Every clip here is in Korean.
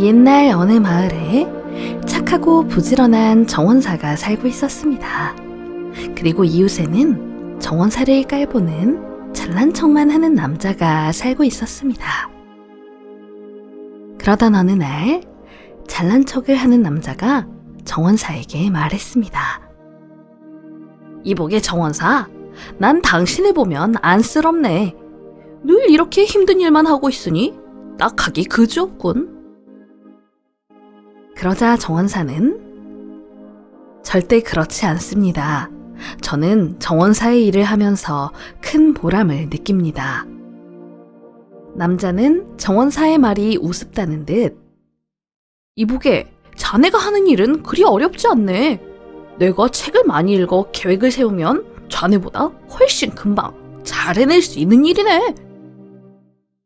옛날 어느 마을에 착하고 부지런한 정원사가 살고 있었습니다. 그리고 이웃에는 정원사를 깔보는 잘난 척만 하는 남자가 살고 있었습니다. 그러던 어느 날 잘난 척을 하는 남자가 정원사에게 말했습니다. 이보게 정원사, 난 당신을 보면 안쓰럽네. 늘 이렇게 힘든 일만 하고 있으니 딱하기 그지 없군. 그러자 정원사는 절대 그렇지 않습니다. 저는 정원사의 일을 하면서 큰 보람을 느낍니다. 남자는 정원사의 말이 우습다는 듯 이보게 자네가 하는 일은 그리 어렵지 않네. 내가 책을 많이 읽어 계획을 세우면 자네보다 훨씬 금방 잘 해낼 수 있는 일이네.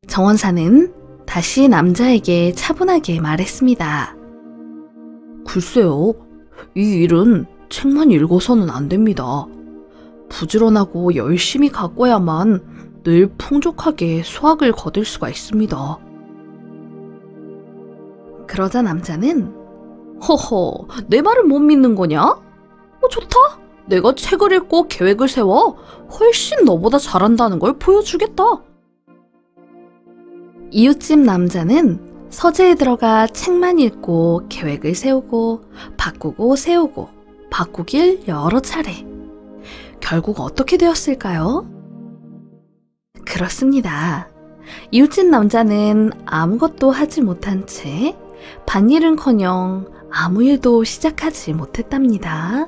정원사는 다시 남자에게 차분하게 말했습니다. 글쎄요, 이 일은 책만 읽어서는 안 됩니다. 부지런하고 열심히 가꿔야만 늘 풍족하게 수확을 거둘 수가 있습니다. 그러자 남자는 허허, 내 말을 못 믿는 거냐? 어, 좋다. 내가 책을 읽고 계획을 세워 훨씬 너보다 잘한다는 걸 보여주겠다. 이웃집 남자는 서재에 들어가 책만 읽고 계획을 세우고 바꾸고 세우고 바꾸길 여러 차례. 결국 어떻게 되었을까요? 그렇습니다. 이웃집 남자는 아무것도 하지 못한 채 반일은커녕 아무 일도 시작하지 못했답니다.